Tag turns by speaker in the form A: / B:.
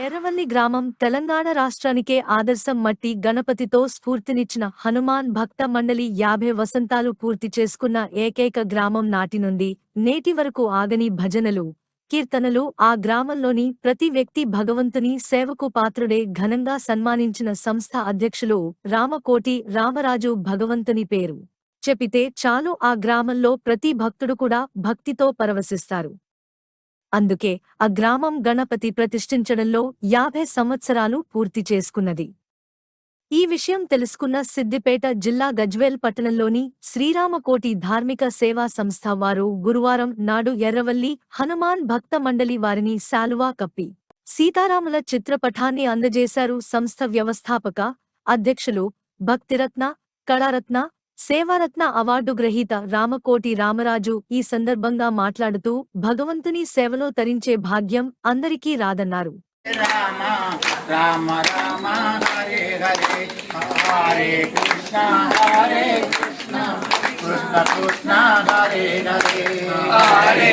A: ఎర్రవల్లి గ్రామం తెలంగాణ రాష్ట్రానికే ఆదర్శం మట్టి గణపతితో స్ఫూర్తినిచ్చిన హనుమాన్ భక్త మండలి యాభై వసంతాలు పూర్తి చేసుకున్న ఏకైక గ్రామం నాటి నుండి నేటి వరకు ఆగని భజనలు కీర్తనలు ఆ గ్రామంలోని ప్రతి వ్యక్తి భగవంతుని సేవకు పాత్రుడే ఘనంగా సన్మానించిన సంస్థ అధ్యక్షులు రామకోటి రామరాజు భగవంతుని పేరు. చెపితే చాలు ఆ గ్రామంలో ప్రతి భక్తుడు కూడా భక్తితో పరవశిస్తారు. అందుకే ఆ గ్రామం గణపతి ప్రతిష్ఠించడంలో యాభై సంవత్సరాలు పూర్తి చేసుకున్నది. ఈ విషయం తెలుసుకున్న సిద్దిపేట జిల్లా గజ్వేల్ పట్టణంలోని శ్రీరామకోటి ధార్మిక సేవా సంస్థ వారు గురువారం నాడు ఎర్రవల్లి హనుమాన్ భక్త మండలి వారిని శాలువా కప్పి సీతారాముల చిత్రపటాన్ని అందజేశారు సంస్థ వ్యవస్థాపక అధ్యక్షులు భక్తిరత్న కళారత్న సేవారత్న అవార్డు గ్రహీత రామకోటి రామరాజు ఈ సందర్భంగా మాట్లాడుతూ భగవంతుని సేవలో తరించే భాగ్యం అందరికీ రాదన్నారు.
B: రామ రామ రామ హరే హరే హరే కృష్ణ హరే కృష్ణ కృష్ణ కృష్ణ హరే హరే హరే